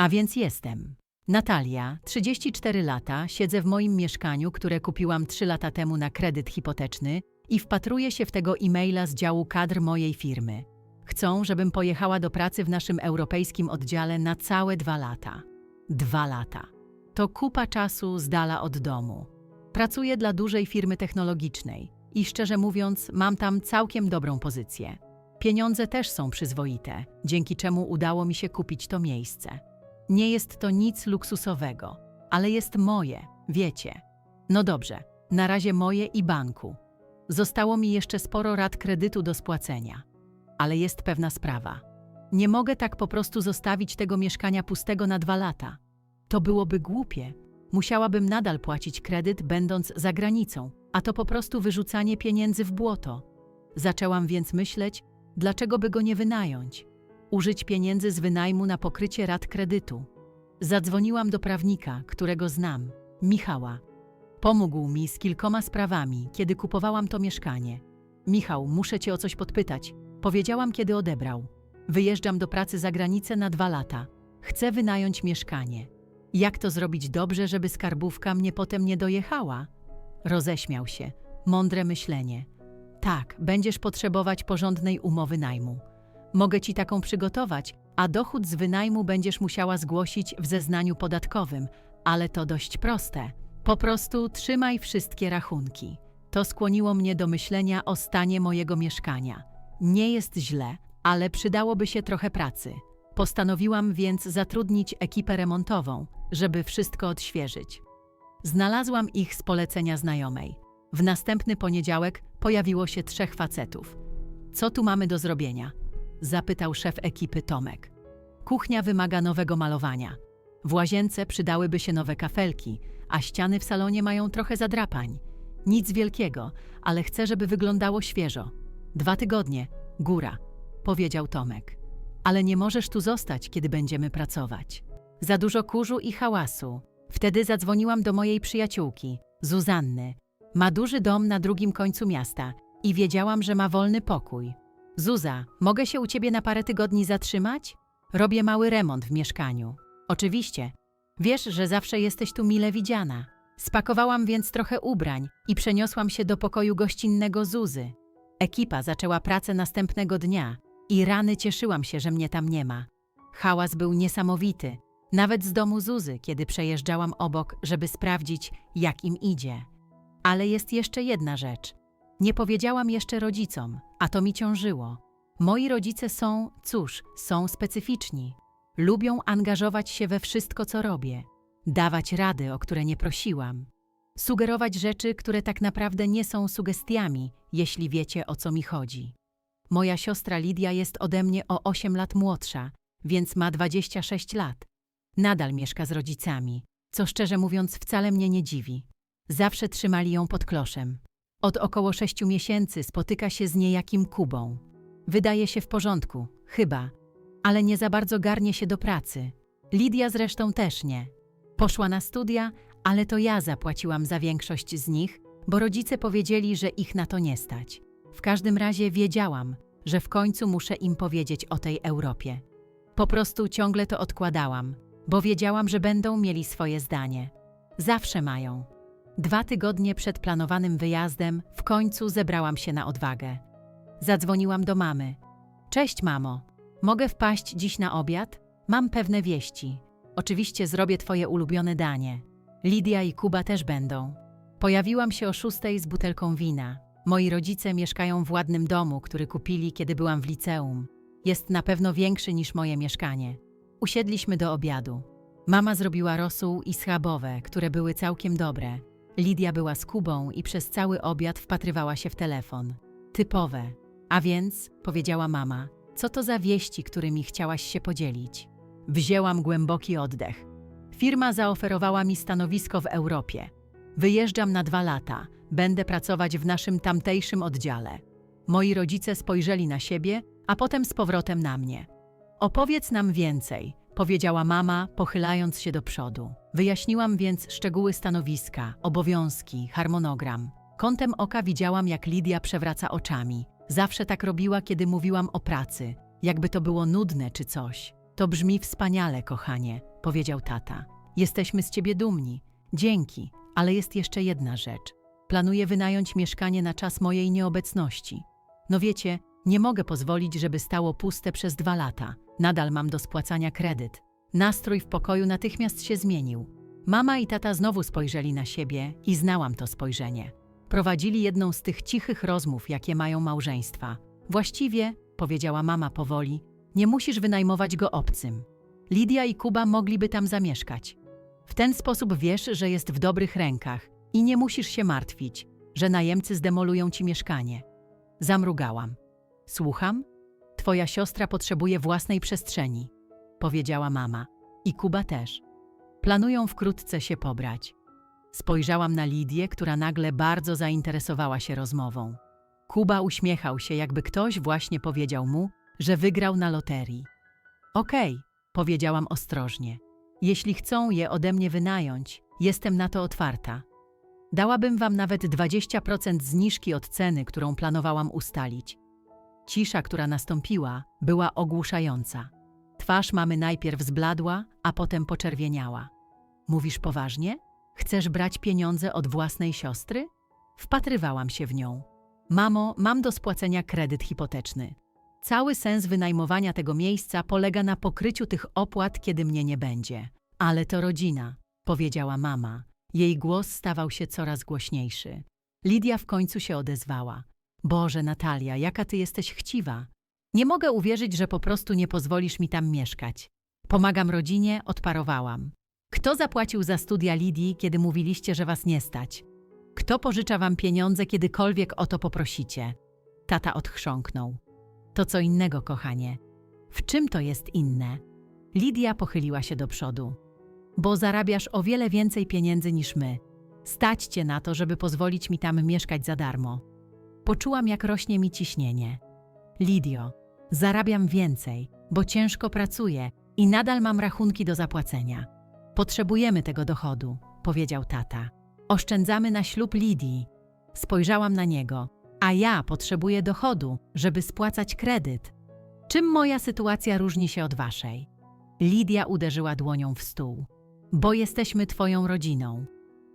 A więc jestem. Natalia, 34 lata, siedzę w moim mieszkaniu, które kupiłam 3 lata temu na kredyt hipoteczny i wpatruję się w tego e-maila z działu kadr mojej firmy. Chcą, żebym pojechała do pracy w naszym europejskim oddziale na całe dwa lata. Dwa lata. To kupa czasu z dala od domu. Pracuję dla dużej firmy technologicznej i szczerze mówiąc, mam tam całkiem dobrą pozycję. Pieniądze też są przyzwoite, dzięki czemu udało mi się kupić to miejsce. Nie jest to nic luksusowego, ale jest moje, wiecie. No dobrze, na razie moje i banku. Zostało mi jeszcze sporo rat kredytu do spłacenia. Ale jest pewna sprawa. Nie mogę tak po prostu zostawić tego mieszkania pustego na dwa lata. To byłoby głupie. Musiałabym nadal płacić kredyt, będąc za granicą, a to po prostu wyrzucanie pieniędzy w błoto. Zaczęłam więc myśleć, dlaczego by go nie wynająć? Użyć pieniędzy z wynajmu na pokrycie rat kredytu. Zadzwoniłam do prawnika, którego znam, Michała. Pomógł mi z kilkoma sprawami, kiedy kupowałam to mieszkanie. Michał, muszę cię o coś podpytać. Powiedziałam, kiedy odebrał. Wyjeżdżam do pracy za granicę na dwa lata. Chcę wynająć mieszkanie. Jak to zrobić dobrze, żeby skarbówka mnie potem nie dojechała? Roześmiał się. Mądre myślenie. Tak, będziesz potrzebować porządnej umowy najmu. Mogę ci taką przygotować, a dochód z wynajmu będziesz musiała zgłosić w zeznaniu podatkowym, ale to dość proste. Po prostu trzymaj wszystkie rachunki. To skłoniło mnie do myślenia o stanie mojego mieszkania. Nie jest źle, ale przydałoby się trochę pracy. Postanowiłam więc zatrudnić ekipę remontową, żeby wszystko odświeżyć. Znalazłam ich z polecenia znajomej. W następny poniedziałek pojawiło się trzech facetów. Co tu mamy do zrobienia? Zapytał szef ekipy Tomek. Kuchnia wymaga nowego malowania. W łazience przydałyby się nowe kafelki, a ściany w salonie mają trochę zadrapań. Nic wielkiego, ale chcę, żeby wyglądało świeżo. Dwa tygodnie, góra, powiedział Tomek. Ale nie możesz tu zostać, kiedy będziemy pracować. Za dużo kurzu i hałasu. Wtedy zadzwoniłam do mojej przyjaciółki, Zuzanny. Ma duży dom na drugim końcu miasta i wiedziałam, że ma wolny pokój. Zuza, mogę się u ciebie na parę tygodni zatrzymać? Robię mały remont w mieszkaniu. Oczywiście. Wiesz, że zawsze jesteś tu mile widziana. Spakowałam więc trochę ubrań i przeniosłam się do pokoju gościnnego Zuzy. Ekipa zaczęła pracę następnego dnia i rany cieszyłam się, że mnie tam nie ma. Hałas był niesamowity, nawet z domu Zuzy, kiedy przejeżdżałam obok, żeby sprawdzić, jak im idzie. Ale jest jeszcze jedna rzecz. Nie powiedziałam jeszcze rodzicom, a to mi ciążyło. Moi rodzice są, cóż, są specyficzni. Lubią angażować się we wszystko, co robię, dawać rady, o które nie prosiłam, sugerować rzeczy, które tak naprawdę nie są sugestiami, jeśli wiecie o co mi chodzi. Moja siostra Lidia jest ode mnie o 8 lat młodsza, więc ma 26 lat. Nadal mieszka z rodzicami, co szczerze mówiąc wcale mnie nie dziwi. Zawsze trzymali ją pod kloszem. Od około sześciu miesięcy spotyka się z niejakim Kubą. Wydaje się w porządku, chyba, ale nie za bardzo garnie się do pracy. Lidia zresztą też nie. Poszła na studia, ale to ja zapłaciłam za większość z nich, bo rodzice powiedzieli, że ich na to nie stać. W każdym razie wiedziałam, że w końcu muszę im powiedzieć o tej Europie. Po prostu ciągle to odkładałam, bo wiedziałam, że będą mieli swoje zdanie. Zawsze mają. Dwa tygodnie przed planowanym wyjazdem w końcu zebrałam się na odwagę. Zadzwoniłam do mamy. Cześć, mamo. Mogę wpaść dziś na obiad? Mam pewne wieści. Oczywiście zrobię twoje ulubione danie. Lidia i Kuba też będą. Pojawiłam się o szóstej z butelką wina. Moi rodzice mieszkają w ładnym domu, który kupili, kiedy byłam w liceum. Jest na pewno większy niż moje mieszkanie. Usiedliśmy do obiadu. Mama zrobiła rosół i schabowe, które były całkiem dobre. Lidia była z Kubą i przez cały obiad wpatrywała się w telefon. Typowe. A więc, powiedziała mama, co to za wieści, którymi chciałaś się podzielić? Wzięłam głęboki oddech. Firma zaoferowała mi stanowisko w Europie. Wyjeżdżam na dwa lata, będę pracować w naszym tamtejszym oddziale. Moi rodzice spojrzeli na siebie, a potem z powrotem na mnie. Opowiedz nam więcej, powiedziała mama, pochylając się do przodu. Wyjaśniłam więc szczegóły stanowiska, obowiązki, harmonogram. Kątem oka widziałam, jak Lidia przewraca oczami. Zawsze tak robiła, kiedy mówiłam o pracy, jakby to było nudne czy coś. To brzmi wspaniale, kochanie, powiedział tata. Jesteśmy z ciebie dumni. Dzięki, ale jest jeszcze jedna rzecz. Planuję wynająć mieszkanie na czas mojej nieobecności. No wiecie, nie mogę pozwolić, żeby stało puste przez dwa lata. Nadal mam do spłacania kredyt. Nastrój w pokoju natychmiast się zmienił. Mama i tata znowu spojrzeli na siebie i znałam to spojrzenie. Prowadzili jedną z tych cichych rozmów, jakie mają małżeństwa. Właściwie, powiedziała mama powoli, nie musisz wynajmować go obcym. Lidia i Kuba mogliby tam zamieszkać. W ten sposób wiesz, że jest w dobrych rękach i nie musisz się martwić, że najemcy zdemolują ci mieszkanie. Zamrugałam. Słucham? Twoja siostra potrzebuje własnej przestrzeni, powiedziała mama. I Kuba też. Planują wkrótce się pobrać. Spojrzałam na Lidię, która nagle bardzo zainteresowała się rozmową. Kuba uśmiechał się, jakby ktoś właśnie powiedział mu, że wygrał na loterii. Okej, powiedziałam ostrożnie. Jeśli chcą je ode mnie wynająć, jestem na to otwarta. Dałabym wam nawet 20% zniżki od ceny, którą planowałam ustalić. Cisza, która nastąpiła, była ogłuszająca. Twarz mamy najpierw zbladła, a potem poczerwieniała. Mówisz poważnie? Chcesz brać pieniądze od własnej siostry? Wpatrywałam się w nią. Mamo, mam do spłacenia kredyt hipoteczny. Cały sens wynajmowania tego miejsca polega na pokryciu tych opłat, kiedy mnie nie będzie. Ale to rodzina, powiedziała mama. Jej głos stawał się coraz głośniejszy. Lidia w końcu się odezwała. Boże, Natalia, jaka ty jesteś chciwa. Nie mogę uwierzyć, że po prostu nie pozwolisz mi tam mieszkać. Pomagam rodzinie, odparowałam. Kto zapłacił za studia Lidii, kiedy mówiliście, że was nie stać? Kto pożycza wam pieniądze, kiedykolwiek o to poprosicie? Tata odchrząknął. To co innego, kochanie. W czym to jest inne? Lidia pochyliła się do przodu. Bo zarabiasz o wiele więcej pieniędzy niż my. Stać cię na to, żeby pozwolić mi tam mieszkać za darmo. Poczułam, jak rośnie mi ciśnienie. Lidio, zarabiam więcej, bo ciężko pracuję i nadal mam rachunki do zapłacenia. Potrzebujemy tego dochodu, powiedział tata. Oszczędzamy na ślub Lidii. Spojrzałam na niego, a ja potrzebuję dochodu, żeby spłacać kredyt. Czym moja sytuacja różni się od waszej? Lidia uderzyła dłonią w stół. Bo jesteśmy twoją rodziną.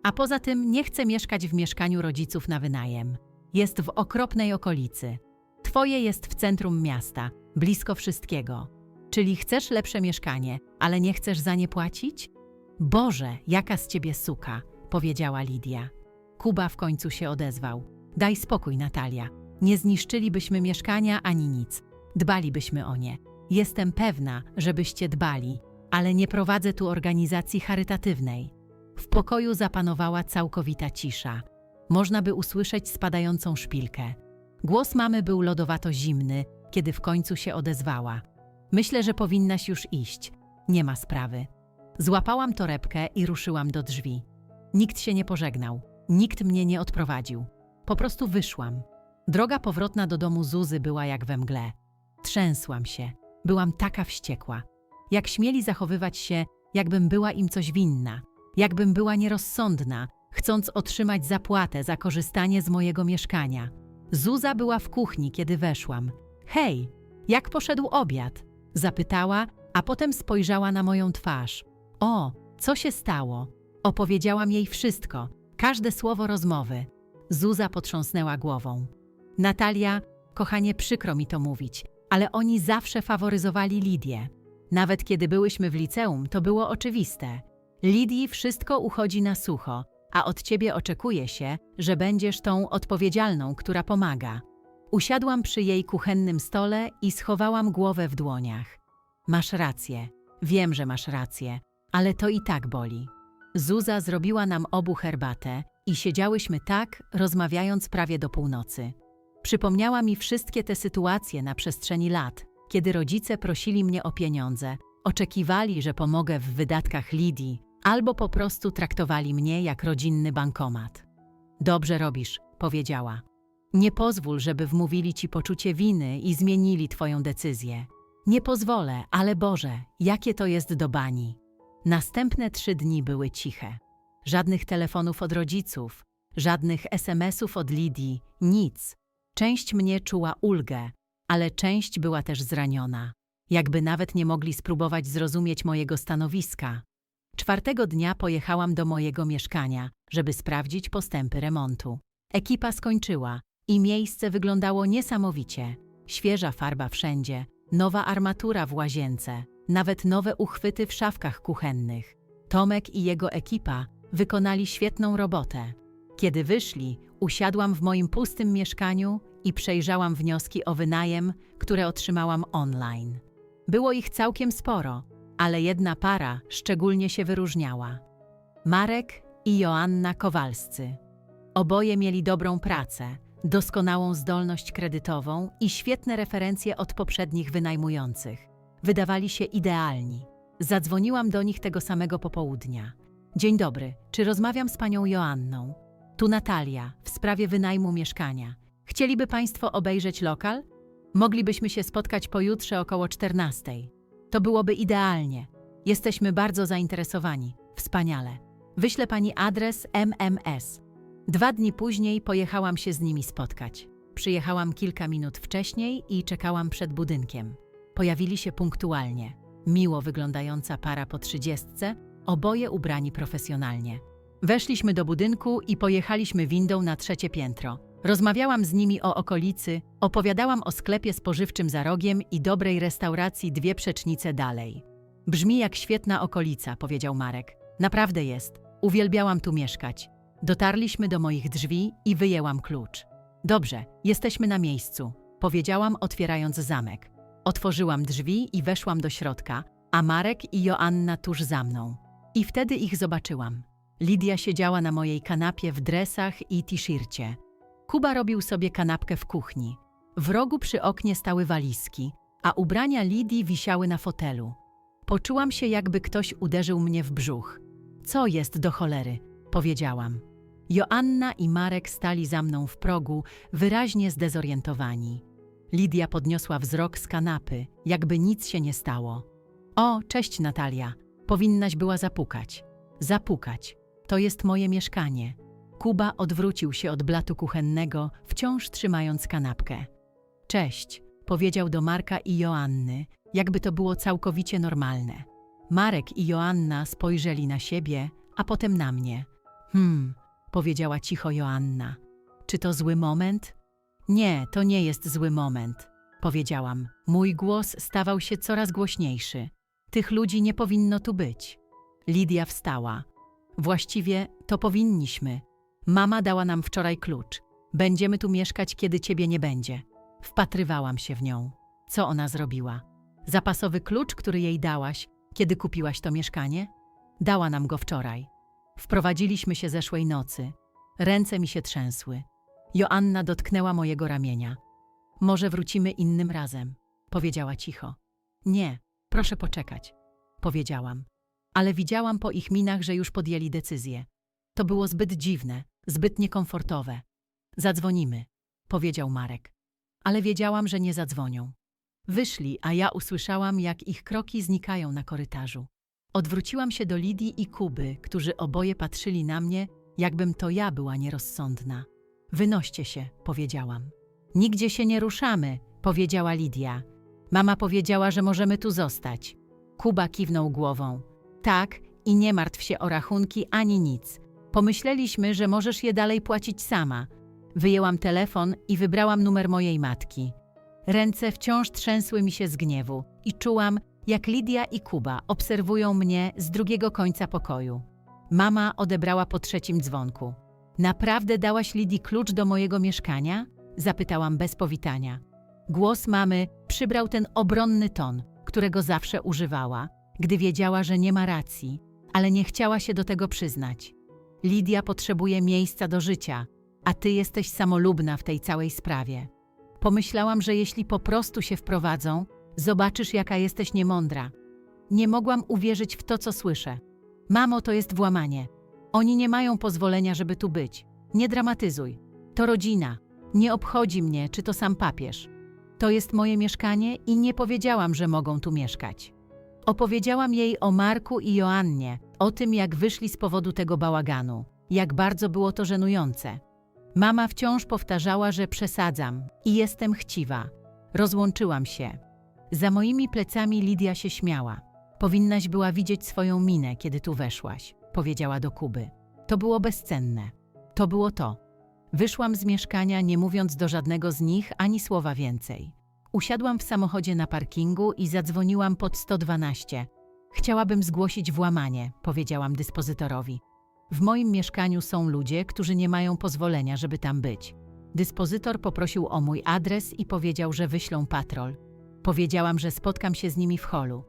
A poza tym nie chcę mieszkać w mieszkaniu rodziców na wynajem. Jest w okropnej okolicy. Twoje jest w centrum miasta, blisko wszystkiego. Czyli chcesz lepsze mieszkanie, ale nie chcesz za nie płacić? Boże, jaka z ciebie suka, powiedziała Lidia. Kuba w końcu się odezwał. Daj spokój, Natalia. Nie zniszczylibyśmy mieszkania ani nic. Dbalibyśmy o nie. Jestem pewna, żebyście dbali, ale nie prowadzę tu organizacji charytatywnej. W pokoju zapanowała całkowita cisza. Można by usłyszeć spadającą szpilkę. Głos mamy był lodowato zimny, kiedy w końcu się odezwała. Myślę, że powinnaś już iść. Nie ma sprawy. Złapałam torebkę i ruszyłam do drzwi. Nikt się nie pożegnał, nikt mnie nie odprowadził. Po prostu wyszłam. Droga powrotna do domu Zuzy była jak we mgle. Trzęsłam się. Byłam taka wściekła. Jak śmieli zachowywać się, jakbym była im coś winna, jakbym była nierozsądna, chcąc otrzymać zapłatę za korzystanie z mojego mieszkania. Zuza była w kuchni, kiedy weszłam. Hej, jak poszedł obiad? Zapytała, a potem spojrzała na moją twarz. O, co się stało? Opowiedziałam jej wszystko, każde słowo rozmowy. Zuza potrząsnęła głową. Natalia, kochanie, przykro mi to mówić, ale oni zawsze faworyzowali Lidię. Nawet kiedy byłyśmy w liceum, to było oczywiste. Lidii wszystko uchodzi na sucho, a od ciebie oczekuje się, że będziesz tą odpowiedzialną, która pomaga. Usiadłam przy jej kuchennym stole i schowałam głowę w dłoniach. Masz rację, wiem, że masz rację, ale to i tak boli. Zuza zrobiła nam obu herbatę i siedziałyśmy tak, rozmawiając prawie do północy. Przypomniała mi wszystkie te sytuacje na przestrzeni lat, kiedy rodzice prosili mnie o pieniądze, oczekiwali, że pomogę w wydatkach Lidii, albo po prostu traktowali mnie jak rodzinny bankomat. Dobrze robisz, powiedziała. Nie pozwól, żeby wmówili ci poczucie winy i zmienili twoją decyzję. Nie pozwolę, ale Boże, jakie to jest do bani. Następne trzy dni były ciche. Żadnych telefonów od rodziców, żadnych SMS-ów od Lidii, nic. Część mnie czuła ulgę, ale część była też zraniona. jakby nawet nie mogli spróbować zrozumieć mojego stanowiska. Czwartego dnia pojechałam do mojego mieszkania, żeby sprawdzić postępy remontu. Ekipa skończyła i miejsce wyglądało niesamowicie. Świeża farba wszędzie, nowa armatura w łazience, nawet nowe uchwyty w szafkach kuchennych. Tomek i jego ekipa wykonali świetną robotę. Kiedy wyszli, usiadłam w moim pustym mieszkaniu i przejrzałam wnioski o wynajem, które otrzymałam online. Było ich całkiem sporo, ale jedna para szczególnie się wyróżniała. Marek i Joanna Kowalscy. Oboje mieli dobrą pracę, doskonałą zdolność kredytową i świetne referencje od poprzednich wynajmujących. Wydawali się idealni. Zadzwoniłam do nich tego samego popołudnia. Dzień dobry, czy rozmawiam z panią Joanną? Tu Natalia, w sprawie wynajmu mieszkania. Chcieliby państwo obejrzeć lokal? Moglibyśmy się spotkać pojutrze około 14. To byłoby idealnie. Jesteśmy bardzo zainteresowani. Wspaniale. Wyślę pani adres MMS. Dwa dni później pojechałam się z nimi spotkać. Przyjechałam kilka minut wcześniej i czekałam przed budynkiem. Pojawili się punktualnie. Miło wyglądająca para po trzydziestce, oboje ubrani profesjonalnie. Weszliśmy do budynku i pojechaliśmy windą na trzecie piętro. Rozmawiałam z nimi o okolicy, opowiadałam o sklepie spożywczym za rogiem i dobrej restauracji dwie przecznice dalej. Brzmi jak świetna okolica, powiedział Marek. Naprawdę jest. Uwielbiałam tu mieszkać. Dotarliśmy do moich drzwi i wyjęłam klucz. Dobrze, jesteśmy na miejscu, powiedziałam, otwierając zamek. Otworzyłam drzwi i weszłam do środka, a Marek i Joanna tuż za mną. I wtedy ich zobaczyłam. Lidia siedziała na mojej kanapie w dresach i t-shircie. Kuba robił sobie kanapkę w kuchni. W rogu przy oknie stały walizki, a ubrania Lidii wisiały na fotelu. Poczułam się, jakby ktoś uderzył mnie w brzuch. Co jest do cholery? powiedziałam. Joanna i Marek stali za mną w progu, wyraźnie zdezorientowani. Lidia podniosła wzrok z kanapy, jakby nic się nie stało. O, cześć Natalia. Powinnaś była zapukać. Zapukać. To jest moje mieszkanie. Kuba odwrócił się od blatu kuchennego, wciąż trzymając kanapkę. Cześć, powiedział do Marka i Joanny, jakby to było całkowicie normalne. Marek i Joanna spojrzeli na siebie, a potem na mnie. Hmm, powiedziała cicho Joanna. Czy to zły moment? Nie, to nie jest zły moment, powiedziałam. Mój głos stawał się coraz głośniejszy. Tych ludzi nie powinno tu być. Lidia wstała. Właściwie to powinniśmy. Mama dała nam wczoraj klucz. Będziemy tu mieszkać, kiedy ciebie nie będzie. Wpatrywałam się w nią. Co ona zrobiła? Zapasowy klucz, który jej dałaś, kiedy kupiłaś to mieszkanie? Dała nam go wczoraj. Wprowadziliśmy się zeszłej nocy. Ręce mi się trzęsły. Joanna dotknęła mojego ramienia. Może wrócimy innym razem, powiedziała cicho. Nie, proszę poczekać, powiedziałam. Ale widziałam po ich minach, że już podjęli decyzję. To było zbyt dziwne, zbyt niekomfortowe. Zadzwonimy, powiedział Marek. Ale wiedziałam, że nie zadzwonią. Wyszli, a ja usłyszałam, jak ich kroki znikają na korytarzu. Odwróciłam się do Lidii i Kuby, którzy oboje patrzyli na mnie, jakbym to ja była nierozsądna. Wynoście się, powiedziałam. Nigdzie się nie ruszamy, powiedziała Lidia. Mama powiedziała, że możemy tu zostać. Kuba kiwnął głową. Tak, i nie martw się o rachunki ani nic. Pomyśleliśmy, że możesz je dalej płacić sama. Wyjęłam telefon i wybrałam numer mojej matki. Ręce wciąż trzęsły mi się z gniewu i czułam, jak Lidia i Kuba obserwują mnie z drugiego końca pokoju. Mama odebrała po trzecim dzwonku. Naprawdę dałaś Lidii klucz do mojego mieszkania? Zapytałam bez powitania. Głos mamy przybrał ten obronny ton, którego zawsze używała, gdy wiedziała, że nie ma racji, ale nie chciała się do tego przyznać. Lidia potrzebuje miejsca do życia, a ty jesteś samolubna w tej całej sprawie. Pomyślałam, że jeśli po prostu się wprowadzą, zobaczysz, jaka jesteś niemądra. Nie mogłam uwierzyć w to, co słyszę. Mamo, to jest włamanie. Oni nie mają pozwolenia, żeby tu być. Nie dramatyzuj. To rodzina. Nie obchodzi mnie, czy to sam papież. To jest moje mieszkanie i nie powiedziałam, że mogą tu mieszkać. Opowiedziałam jej o Marku i Joannie, o tym, jak wyszli z powodu tego bałaganu, jak bardzo było to żenujące. Mama wciąż powtarzała, że przesadzam i jestem chciwa. Rozłączyłam się. Za moimi plecami Lidia się śmiała. Powinnaś była widzieć swoją minę, kiedy tu weszłaś, powiedziała do Kuby. To było bezcenne. To było to. Wyszłam z mieszkania, nie mówiąc do żadnego z nich ani słowa więcej. Usiadłam w samochodzie na parkingu i zadzwoniłam pod 112. Chciałabym zgłosić włamanie, powiedziałam dyspozytorowi. W moim mieszkaniu są ludzie, którzy nie mają pozwolenia, żeby tam być. Dyspozytor poprosił o mój adres i powiedział, że wyślą patrol. Powiedziałam, że spotkam się z nimi w holu.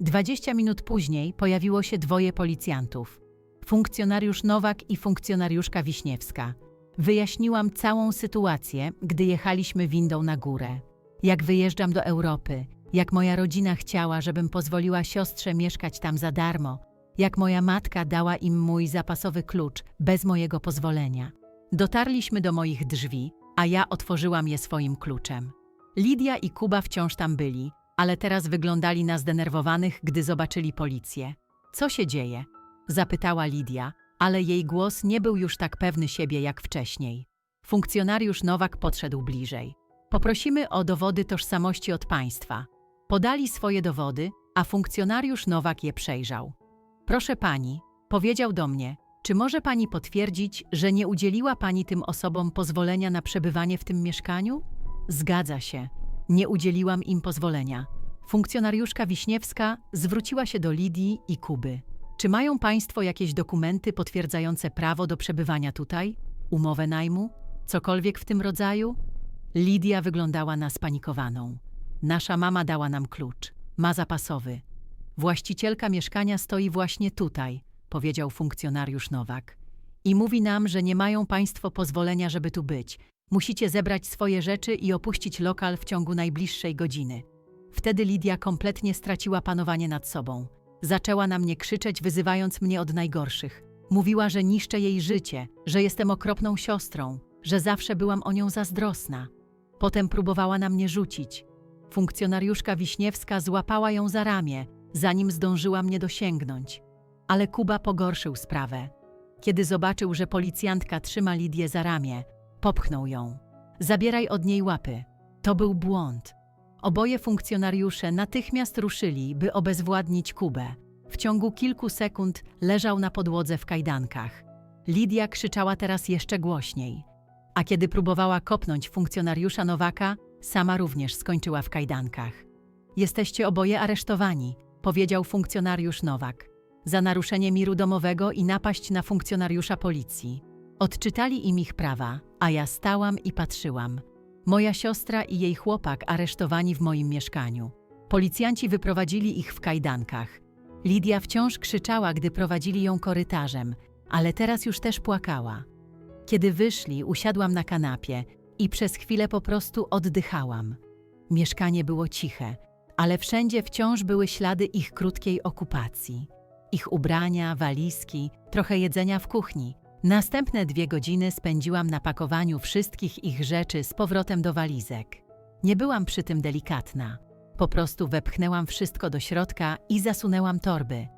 20 minut później pojawiło się dwoje policjantów. Funkcjonariusz Nowak i funkcjonariuszka Wiśniewska. Wyjaśniłam całą sytuację, gdy jechaliśmy windą na górę. Jak wyjeżdżam do Europy, jak moja rodzina chciała, żebym pozwoliła siostrze mieszkać tam za darmo, jak moja matka dała im mój zapasowy klucz bez mojego pozwolenia. Dotarliśmy do moich drzwi, a ja otworzyłam je swoim kluczem. Lidia i Kuba wciąż tam byli, ale teraz wyglądali na zdenerwowanych, gdy zobaczyli policję. Co się dzieje? Zapytała Lidia, ale jej głos nie był już tak pewny siebie jak wcześniej. Funkcjonariusz Nowak podszedł bliżej. Poprosimy o dowody tożsamości od państwa. Podali swoje dowody, a funkcjonariusz Nowak je przejrzał. Proszę pani, powiedział do mnie, czy może pani potwierdzić, że nie udzieliła pani tym osobom pozwolenia na przebywanie w tym mieszkaniu? Zgadza się. Nie udzieliłam im pozwolenia. Funkcjonariuszka Wiśniewska zwróciła się do Lidii i Kuby. Czy mają państwo jakieś dokumenty potwierdzające prawo do przebywania tutaj? Umowę najmu? Cokolwiek w tym rodzaju? Lidia wyglądała na spanikowaną. Nasza mama dała nam klucz. Ma zapasowy. Właścicielka mieszkania stoi właśnie tutaj, powiedział funkcjonariusz Nowak. I mówi nam, że nie mają państwo pozwolenia, żeby tu być. Musicie zebrać swoje rzeczy i opuścić lokal w ciągu najbliższej godziny. Wtedy Lidia kompletnie straciła panowanie nad sobą. Zaczęła na mnie krzyczeć, wyzywając mnie od najgorszych. Mówiła, że niszczę jej życie, że jestem okropną siostrą, że zawsze byłam o nią zazdrosna. Potem próbowała na mnie rzucić. Funkcjonariuszka Wiśniewska złapała ją za ramię, zanim zdążyła mnie dosięgnąć. Ale Kuba pogorszył sprawę. Kiedy zobaczył, że policjantka trzyma Lidię za ramię, popchnął ją. Zabieraj od niej łapy. To był błąd. Oboje funkcjonariusze natychmiast ruszyli, by obezwładnić Kubę. W ciągu kilku sekund leżał na podłodze w kajdankach. Lidia krzyczała teraz jeszcze głośniej. A kiedy próbowała kopnąć funkcjonariusza Nowaka, sama również skończyła w kajdankach. Jesteście oboje aresztowani, powiedział funkcjonariusz Nowak, za naruszenie miru domowego i napaść na funkcjonariusza policji. Odczytali im ich prawa, a ja stałam i patrzyłam. Moja siostra i jej chłopak aresztowani w moim mieszkaniu. Policjanci wyprowadzili ich w kajdankach. Lidia wciąż krzyczała, gdy prowadzili ją korytarzem, ale teraz już też płakała. Kiedy wyszli, usiadłam na kanapie i przez chwilę po prostu oddychałam. Mieszkanie było ciche, ale wszędzie wciąż były ślady ich krótkiej okupacji. Ich ubrania, walizki, trochę jedzenia w kuchni. Następne dwie godziny spędziłam na pakowaniu wszystkich ich rzeczy z powrotem do walizek. Nie byłam przy tym delikatna. Po prostu wepchnęłam wszystko do środka i zasunęłam torby.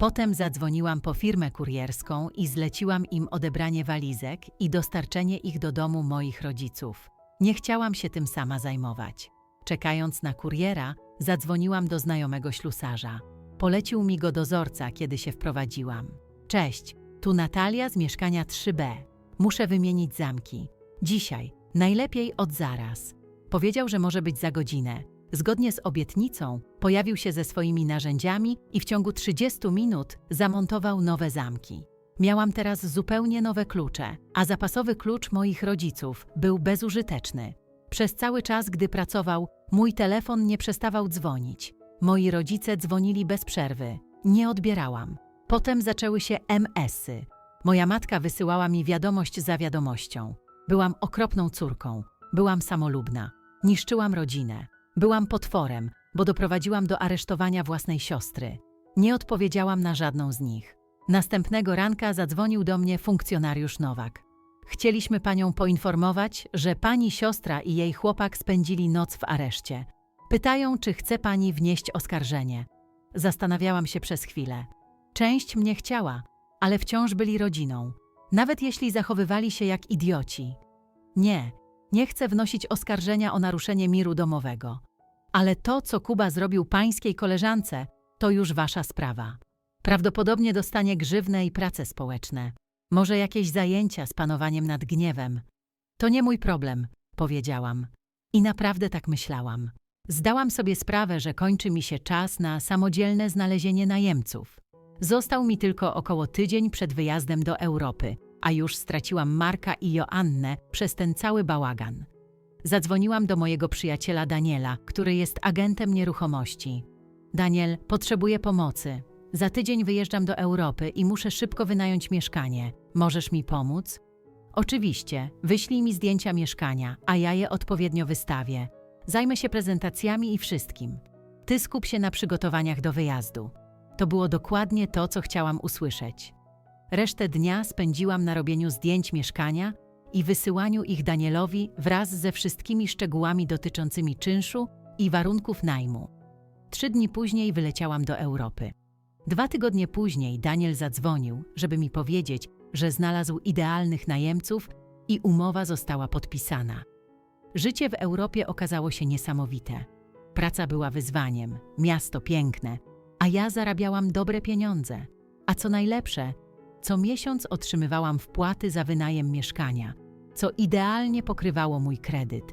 Potem zadzwoniłam po firmę kurierską i zleciłam im odebranie walizek i dostarczenie ich do domu moich rodziców. Nie chciałam się tym sama zajmować. Czekając na kuriera, zadzwoniłam do znajomego ślusarza. Polecił mi go dozorca, kiedy się wprowadziłam. Cześć, tu Natalia z mieszkania 3B. Muszę wymienić zamki. Dzisiaj, najlepiej od zaraz. Powiedział, że może być za godzinę. Zgodnie z obietnicą, pojawił się ze swoimi narzędziami i w ciągu 30 minut zamontował nowe zamki. Miałam teraz zupełnie nowe klucze, a zapasowy klucz moich rodziców był bezużyteczny. Przez cały czas, gdy pracował, mój telefon nie przestawał dzwonić. Moi rodzice dzwonili bez przerwy. Nie odbierałam. Potem zaczęły się MS-y. Moja matka wysyłała mi wiadomość za wiadomością. Byłam okropną córką. Byłam samolubna. Niszczyłam rodzinę. Byłam potworem, bo doprowadziłam do aresztowania własnej siostry. Nie odpowiedziałam na żadną z nich. Następnego ranka zadzwonił do mnie funkcjonariusz Nowak. Chcieliśmy panią poinformować, że pani siostra i jej chłopak spędzili noc w areszcie. Pytają, czy chce pani wnieść oskarżenie. Zastanawiałam się przez chwilę. Część mnie chciała, ale wciąż byli rodziną, nawet jeśli zachowywali się jak idioci. Nie, nie chcę wnosić oskarżenia o naruszenie miru domowego. Ale to, co Kuba zrobił pańskiej koleżance, to już wasza sprawa. Prawdopodobnie dostanie grzywnę i prace społeczne. Może jakieś zajęcia z panowaniem nad gniewem. To nie mój problem, powiedziałam. I naprawdę tak myślałam. Zdałam sobie sprawę, że kończy mi się czas na samodzielne znalezienie najemców. Został mi tylko około tydzień przed wyjazdem do Europy, a już straciłam Marka i Joannę przez ten cały bałagan. Zadzwoniłam do mojego przyjaciela Daniela, który jest agentem nieruchomości. Daniel, potrzebuję pomocy. Za tydzień wyjeżdżam do Europy i muszę szybko wynająć mieszkanie. Możesz mi pomóc? Oczywiście, wyślij mi zdjęcia mieszkania, a ja je odpowiednio wystawię. Zajmę się prezentacjami i wszystkim. Ty skup się na przygotowaniach do wyjazdu. To było dokładnie to, co chciałam usłyszeć. Resztę dnia spędziłam na robieniu zdjęć mieszkania i wysyłaniu ich Danielowi wraz ze wszystkimi szczegółami dotyczącymi czynszu i warunków najmu. Trzy dni później wyleciałam do Europy. Dwa tygodnie później Daniel zadzwonił, żeby mi powiedzieć, że znalazł idealnych najemców i umowa została podpisana. Życie w Europie okazało się niesamowite. Praca była wyzwaniem, miasto piękne, a ja zarabiałam dobre pieniądze. A co najlepsze, co miesiąc otrzymywałam wpłaty za wynajem mieszkania, co idealnie pokrywało mój kredyt.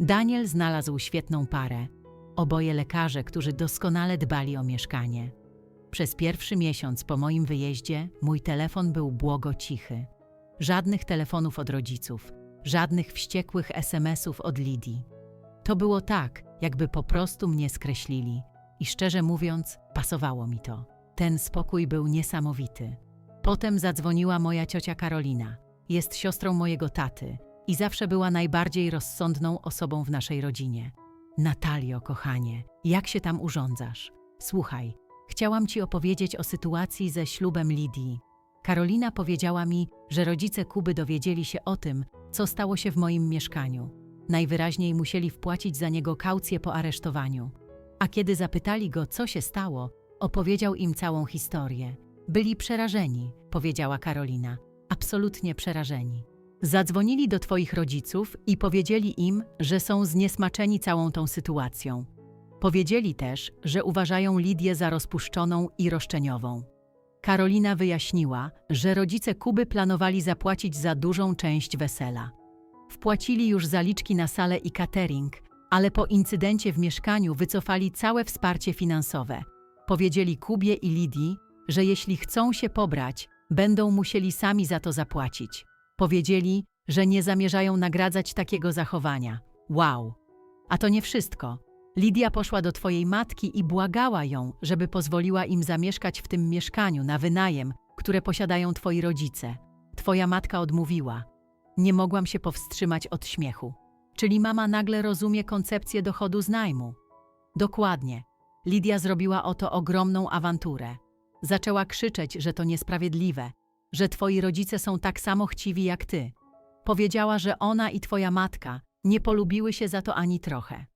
Daniel znalazł świetną parę, oboje lekarze, którzy doskonale dbali o mieszkanie. Przez pierwszy miesiąc po moim wyjeździe mój telefon był błogo cichy. Żadnych telefonów od rodziców, żadnych wściekłych SMS-ów od Lidii. To było tak, jakby po prostu mnie skreślili. I szczerze mówiąc, pasowało mi to. Ten spokój był niesamowity. Potem zadzwoniła moja ciocia Karolina. Jest siostrą mojego taty i zawsze była najbardziej rozsądną osobą w naszej rodzinie. Natalio, kochanie, jak się tam urządzasz? Słuchaj, chciałam ci opowiedzieć o sytuacji ze ślubem Lidii. Karolina powiedziała mi, że rodzice Kuby dowiedzieli się o tym, co stało się w moim mieszkaniu. Najwyraźniej musieli wpłacić za niego kaucję po aresztowaniu. A kiedy zapytali go, co się stało, opowiedział im całą historię. Byli przerażeni, powiedziała Karolina. Absolutnie przerażeni. Zadzwonili do twoich rodziców i powiedzieli im, że są zniesmaczeni całą tą sytuacją. Powiedzieli też, że uważają Lidię za rozpuszczoną i roszczeniową. Karolina wyjaśniła, że rodzice Kuby planowali zapłacić za dużą część wesela. Wpłacili już zaliczki na salę i catering, ale po incydencie w mieszkaniu wycofali całe wsparcie finansowe. Powiedzieli Kubie i Lidii, że jeśli chcą się pobrać, będą musieli sami za to zapłacić. Powiedzieli, że nie zamierzają nagradzać takiego zachowania. Wow! A to nie wszystko. Lidia poszła do twojej matki i błagała ją, żeby pozwoliła im zamieszkać w tym mieszkaniu na wynajem, które posiadają twoi rodzice. Twoja matka odmówiła. Nie mogłam się powstrzymać od śmiechu. Czyli mama nagle rozumie koncepcję dochodu z najmu. Dokładnie. Lidia zrobiła oto ogromną awanturę. Zaczęła krzyczeć, że to niesprawiedliwe, że twoi rodzice są tak samo chciwi jak ty. Powiedziała, że ona i twoja matka nie polubiły się za to ani trochę.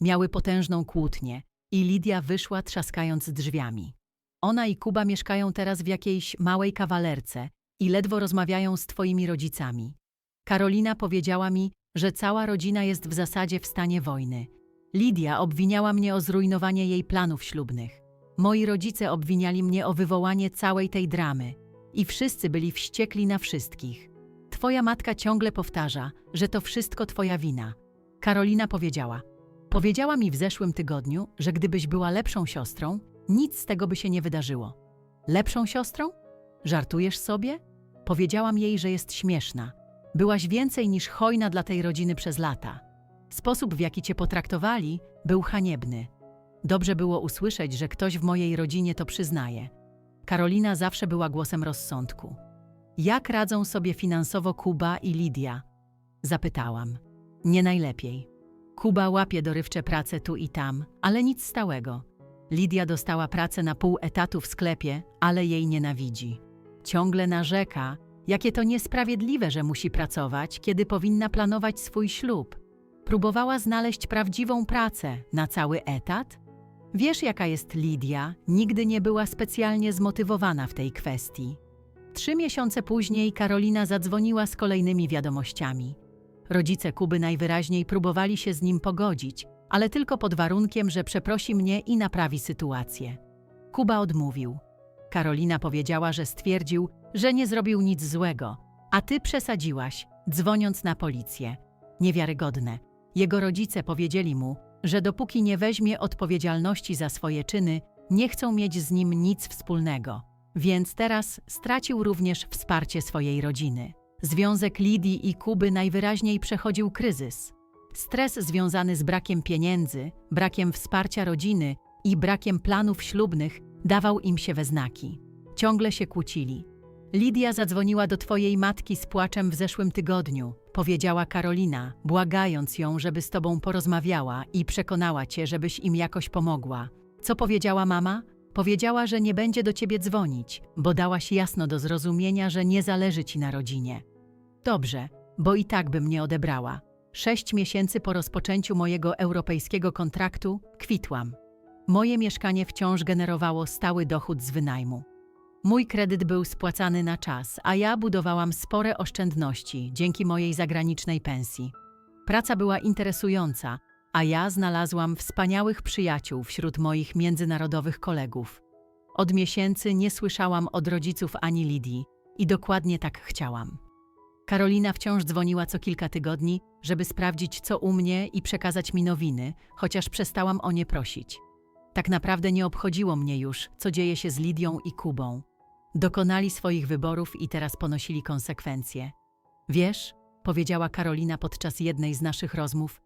Miały potężną kłótnię i Lidia wyszła trzaskając drzwiami. Ona i Kuba mieszkają teraz w jakiejś małej kawalerce i ledwo rozmawiają z twoimi rodzicami. Karolina powiedziała mi, że cała rodzina jest w zasadzie w stanie wojny. Lidia obwiniała mnie o zrujnowanie jej planów ślubnych. Moi rodzice obwiniali mnie o wywołanie całej tej dramy i wszyscy byli wściekli na wszystkich. Twoja matka ciągle powtarza, że to wszystko twoja wina. Karolina powiedziała: Powiedziała mi w zeszłym tygodniu, że gdybyś była lepszą siostrą, nic z tego by się nie wydarzyło. Lepszą siostrą? Żartujesz sobie? Powiedziałam jej, że jest śmieszna. Byłaś więcej niż hojna dla tej rodziny przez lata. Sposób, w jaki cię potraktowali, był haniebny. Dobrze było usłyszeć, że ktoś w mojej rodzinie to przyznaje. Karolina zawsze była głosem rozsądku. Jak radzą sobie finansowo Kuba i Lidia? Zapytałam. Nie najlepiej. Kuba łapie dorywcze prace tu i tam, ale nic stałego. Lidia dostała pracę na pół etatu w sklepie, ale jej nienawidzi. Ciągle narzeka, jakie to niesprawiedliwe, że musi pracować, kiedy powinna planować swój ślub. Próbowała znaleźć prawdziwą pracę na cały etat? Wiesz, jaka jest Lidia, nigdy nie była specjalnie zmotywowana w tej kwestii. Trzy miesiące później Karolina zadzwoniła z kolejnymi wiadomościami. Rodzice Kuby najwyraźniej próbowali się z nim pogodzić, ale tylko pod warunkiem, że przeprosi mnie i naprawi sytuację. Kuba odmówił. Karolina powiedziała, że stwierdził, że nie zrobił nic złego, a ty przesadziłaś, dzwoniąc na policję. Niewiarygodne. Jego rodzice powiedzieli mu, że dopóki nie weźmie odpowiedzialności za swoje czyny, nie chcą mieć z nim nic wspólnego. Więc teraz stracił również wsparcie swojej rodziny. Związek Lidii i Kuby najwyraźniej przechodził kryzys. Stres związany z brakiem pieniędzy, brakiem wsparcia rodziny i brakiem planów ślubnych dawał im się we znaki. Ciągle się kłócili. Lidia zadzwoniła do twojej matki z płaczem w zeszłym tygodniu, powiedziała Karolina, błagając ją, żeby z tobą porozmawiała i przekonała cię, żebyś im jakoś pomogła. Co powiedziała mama? Powiedziała, że nie będzie do ciebie dzwonić, bo dałaś jasno do zrozumienia, że nie zależy ci na rodzinie. Dobrze, bo i tak bym nie odebrała. Sześć miesięcy po rozpoczęciu mojego europejskiego kontraktu kwitłam. Moje mieszkanie wciąż generowało stały dochód z wynajmu. Mój kredyt był spłacany na czas, a ja budowałam spore oszczędności dzięki mojej zagranicznej pensji. Praca była interesująca, a ja znalazłam wspaniałych przyjaciół wśród moich międzynarodowych kolegów. Od miesięcy nie słyszałam od rodziców ani Lidii i dokładnie tak chciałam. Karolina wciąż dzwoniła co kilka tygodni, żeby sprawdzić, co u mnie i przekazać mi nowiny, chociaż przestałam o nie prosić. Tak naprawdę nie obchodziło mnie już, co dzieje się z Lidią i Kubą. Dokonali swoich wyborów i teraz ponosili konsekwencje. Wiesz, powiedziała Karolina podczas jednej z naszych rozmów,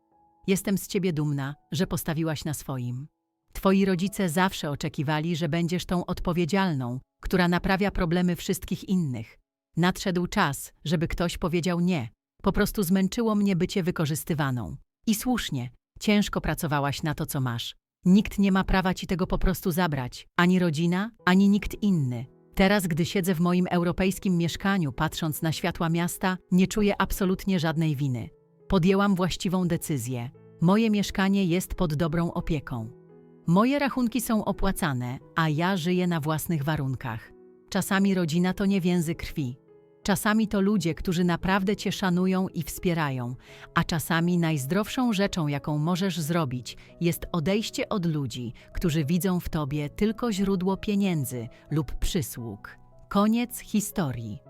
jestem z ciebie dumna, że postawiłaś na swoim. Twoi rodzice zawsze oczekiwali, że będziesz tą odpowiedzialną, która naprawia problemy wszystkich innych. Nadszedł czas, żeby ktoś powiedział nie. Po prostu zmęczyło mnie bycie wykorzystywaną. I słusznie, ciężko pracowałaś na to, co masz. Nikt nie ma prawa ci tego po prostu zabrać, ani rodzina, ani nikt inny. Teraz, gdy siedzę w moim europejskim mieszkaniu, patrząc na światła miasta, nie czuję absolutnie żadnej winy. Podjęłam właściwą decyzję. Moje mieszkanie jest pod dobrą opieką. Moje rachunki są opłacane, a ja żyję na własnych warunkach. Czasami rodzina to nie więzy krwi. Czasami to ludzie, którzy naprawdę cię szanują i wspierają, a czasami najzdrowszą rzeczą, jaką możesz zrobić, jest odejście od ludzi, którzy widzą w tobie tylko źródło pieniędzy lub przysług. Koniec historii.